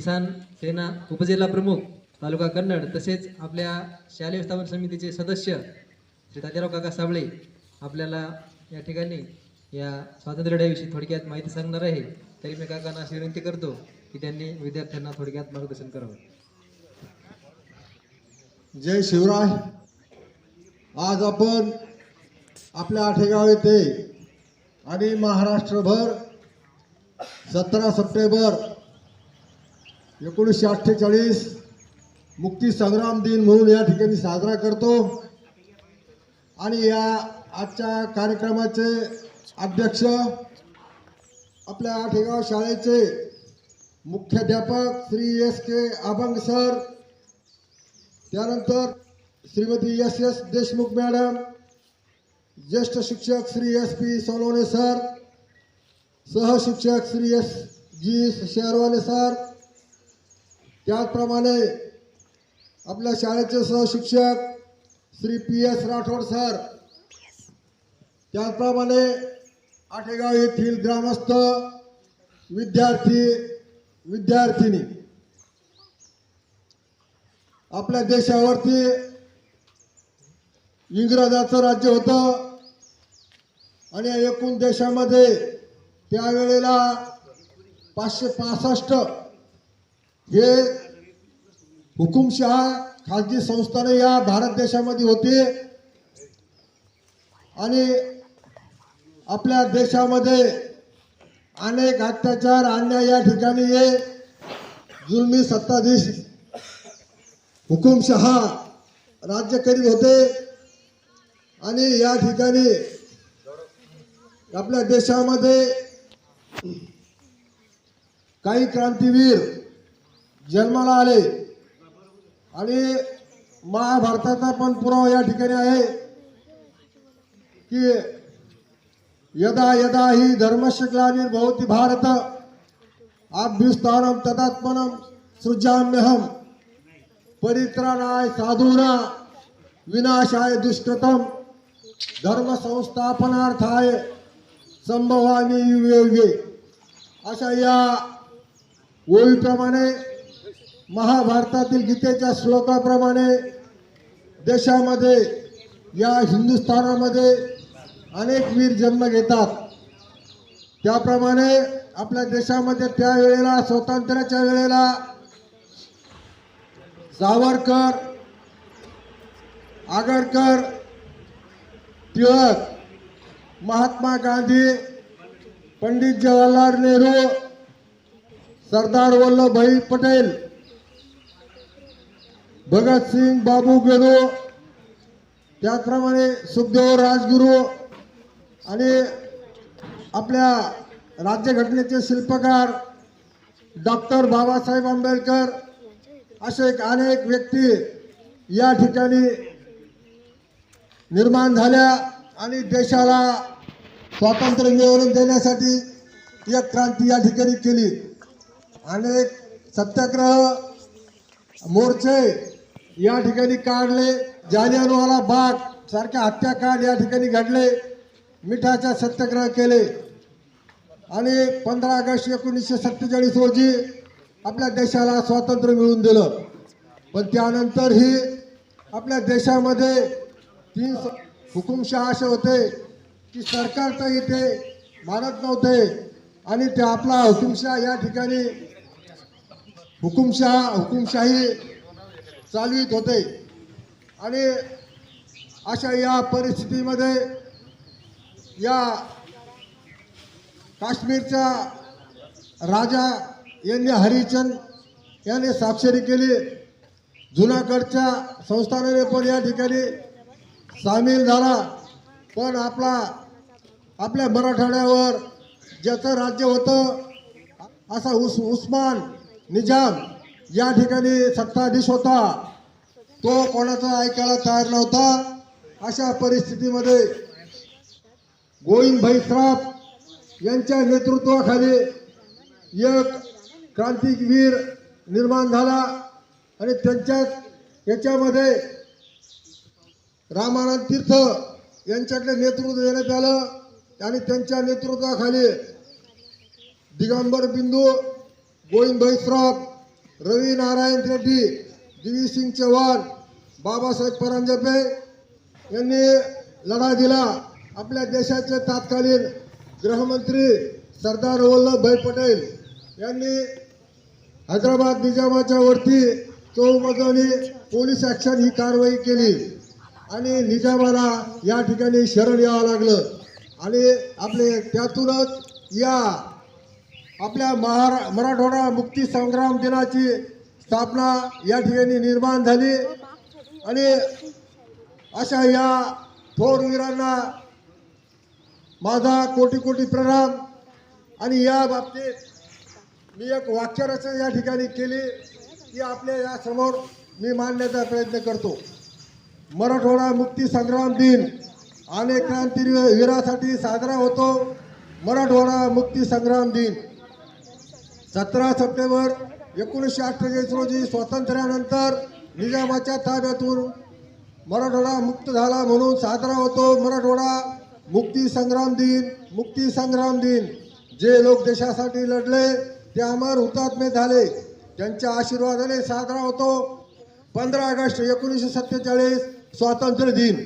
किसान सेना उपजिल्हा प्रमुख तालुका कन्नड तसेच आपल्या शालेय व्यवस्थापन समितीचे सदस्य श्री तात्याराव काका साबळे आपल्याला या ठिकाणी या स्वातंत्र्य लढ्याविषयी थोडक्यात माहिती सांगणार आहे. तरी मी काकांना अशी विनंती करतो की त्यांनी विद्यार्थ्यांना थोडक्यात मार्गदर्शन करावं. जय शिवराय. आज आपण आपल्या आठेगाव येथे आणि महाराष्ट्रभर सतरा सप्टेंबर एकोणीसशे अठ्ठेचाळीस मुक्ती संग्राम दिन म्हणून या ठिकाणी साजरा करतो. आणि या आजच्या कार्यक्रमाचे अध्यक्ष आपल्या आठेगाव शाळेचे मुख्याध्यापक Shri S K Abhang sir त्यानंतर Shrimati S S Deshmukh madam ज्येष्ठ शिक्षक Shri S P Sonawane sir सहशिक्षक Shri S G Sherwane sir त्याचप्रमाणे आपल्या शाळेचे सहशिक्षक Shri P S Rathod sir त्याचप्रमाणे आठेगाव येथील ग्रामस्थ विद्यार्थी विद्यार्थिनी आपल्या देशावरती इंग्रजाचं राज्य होतं आणि एकूण देशामध्ये त्यावेळेला पाचशे पासष्ट हे हुकुमशहा खाजगी संस्थाने या भारत देशामध्ये होते आणि आपल्या देशामध्ये अनेक अत्याचार अन्याय या ठिकाणी हे जुलमी सत्ताधीश हुकुमशहा राज्य करीत होते. आणि या ठिकाणी आपल्या देशामध्ये काही क्रांतीवीर जन्माला आले. आणि पुरावा या ठिकाणी यदा यदा ही धर्मस्य ग्लानिर्भवती भारत आभ्युस्थानम तदात्मनम सृजाम्यहम, परित्राणाय साधूना, विनाशाय दुष्कृतम धर्म संस्थापनार्थाय संभवामी युगे युगे. अशा या ओळीप्रमाणे महाभारतातील गीतेच्या श्लोकाप्रमाणे देशामध्ये या हिंदुस्थानामध्ये अनेक वीर जन्म घेतात. त्याप्रमाणे आपल्या देशामध्ये त्यावेळेला स्वातंत्र्याच्या वेळेला सावरकर आगरकर टिळक महात्मा गांधी पंडित जवाहरलाल नेहरू सरदार वल्लभभाई पटेल भगतसिंग बाबू गेलो. त्याचप्रमाणे सुखदेव राजगुरू आणि आपल्या राज्यघटनेचे शिल्पकार डॉक्टर बाबासाहेब आंबेडकर असे एक अनेक व्यक्ती या ठिकाणी निर्माण झाल्या आणि देशाला स्वातंत्र्य मिळवून देण्यासाठी एक क्रांती या ठिकाणी केली. अनेक सत्याग्रह मोर्चे या ठिकाणी काढले. जालियनवाला बाग सारख्या हत्याकांड या ठिकाणी घडले. मिठाचा सत्याग्रह केले. आणि पंधरा ऑगस्ट एकोणीसशे सत्तेचाळीस रोजी आपल्या देशाला स्वातंत्र्य मिळवून दिलं. पण त्यानंतरही आपल्या देशामध्ये तीन हुकुमशाह हुकुमशहा असे होते की सरकारचं इथे मानत नव्हते. आणि ते आपला हुकुमशाह या ठिकाणी हुकुमशाह हुकुमशाही चालवित होते. आणि अशा या परिस्थितीमध्ये या काश्मीरच्या राजा यांनी हरिचंद याने स्वाक्षरी केली. जुनागडच्या संस्थानाने पण या ठिकाणी सामील झाला. पण आपला आपल्या मराठवाड्यावर ज्याचं राज्य होतं असा उस उस्मान निजाम या ठिकाणी सत्ताधीश होता. तो कोणाचा ऐकायला तयार नव्हता अशा परिस्थितीमध्ये गोविंद भाई श्राफ यांच्या नेतृत्वाखाली एक क्रांतिवीर निर्माण झाला आणि त्यांच्या याच्यामध्ये रामानंद तीर्थ यांच्याकडे नेतृत्व देण्यात आलं आणि त्यांच्या नेतृत्वाखाली दिगंबर बिंदू गोविंदभाई श्रॉफ रवी नारायण रेड्डी दिवी सिंग चव्हाण बाबासाहेब परांजपे यांनी लढा दिला. आपल्या देशाचे तत्कालीन गृहमंत्री सरदार वल्लभभाई पटेल यांनी हैदराबाद निजामाच्या वरती चौमजवणी पोलीस ॲक्शन ही कारवाई केली. आणि निजामाला या ठिकाणी शरण यावं लागलं. आणि आपले त्यातूनच या आपल्या महारा मराठवाडा मुक्ती संग्राम दिनाची स्थापना या ठिकाणी निर्माण झाली. आणि अशा या थोरवीरांना माझा कोटी कोटी प्रणाम. आणि या बाबतीत मी एक वाक्यरचना या ठिकाणी केली की आपल्या या समोर मी मांडण्याचा प्रयत्न करतो. मराठवाडा मुक्ती संग्राम दिन अनेक क्रांतीवीरासाठी साजरा होतो. मराठवाडा मुक्ती संग्राम दिन सतरा सप्टेंबर एकोणीसशे अठ्ठेचाळीस रोजी स्वातंत्र्यानंतर निजामाच्या ताब्यातून मराठवाडा मुक्त झाला म्हणून साजरा होतो मराठवाडा मुक्ती संग्राम दिन. मुक्ती संग्राम दिन. जे लोक देशासाठी लढले ते अमर हुतात्मे झाले. त्यांच्या आशीर्वादाने साजरा होतो. पंधरा ऑगस्ट एकोणीसशे सत्तेचाळीस स्वातंत्र्य दिन.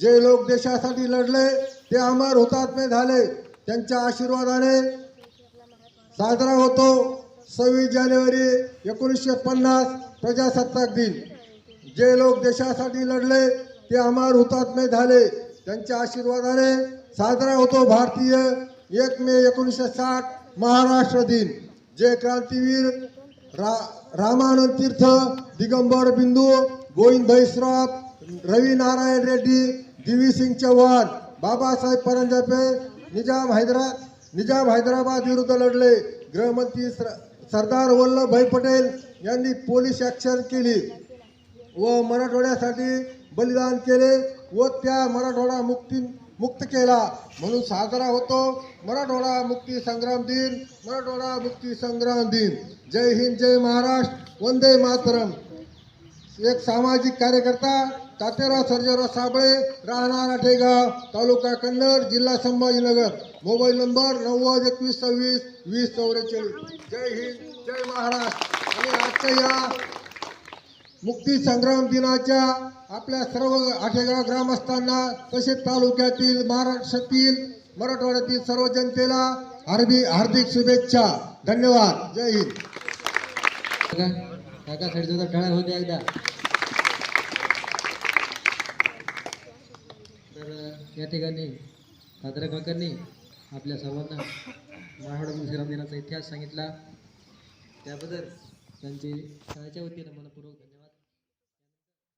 जे लोक देशासाठी लढले ते अमर हुतात्मे झाले. त्यांच्या आशीर्वादाने साजरा होतो. सव्वीस जानेवारी एकोणीसशे पन्नास प्रजासत्ताक दिन. जे लोक देशासाठी लढले ते अमार हुतात्मे झाले. त्यांच्या आशीर्वादाने साजरा होतो भारतीय एक मे एकोणीसशे साठ महाराष्ट्र दिन. जे क्रांतीवीर रा रामानंद तीर्थ दिगंबर बिंदू गोविंद श्रॉफ रवी नारायण रेड्डी दिवी सिंग चव्हाण बाबासाहेब परांजपे निजाम हैदरा निजाम हैदराबाद विरुद्ध लढले. गृहमंत्री सरदार वल्लभभाई पटेल यांनी पोलीस ॲक्शन केली व मराठवाड्यासाठी बलिदान केले व त्या मराठवाडा मुक्ती मुक्त केला म्हणून साजरा होतो. मराठवाडा मुक्ती संग्राम दिन मराठवाडा मुक्ती संग्राम दिन. जय हिंद जय महाराष्ट्र. वंदे मातरम. एक सामाजिक कार्यकर्ता तात्याराव सर्जेराव साबळे राहणार आठेगाव तालुका कन्नड जिल्हा संभाजीनगर. मोबाईल नंबर नव्वद एकवीस सव्वीस वीस चौवेचाळीस जय हिंद जय महाराष्ट्र. आणि आजच्या या मुक्ती संग्राम दिनाच्या आपल्या सर्व आठेगाव ग्रामस्थांना तसेच तालुक्यातील महाराष्ट्रातील मराठवाड्यातील सर्व जनतेला हार्दिक हार्दिक शुभेच्छा. धन्यवाद. जय हिंद. काका काका साईडचा होते एकदा तर अ, या ठिकाणी दादरा काकांनी आपल्या सर्वांना मराठवाडा मुक्तीराम दिनाचा इतिहास सांगितला. त्याबद्दल त्यांचे शाळेच्या वतीनं मनपूर्वक धन्यवाद.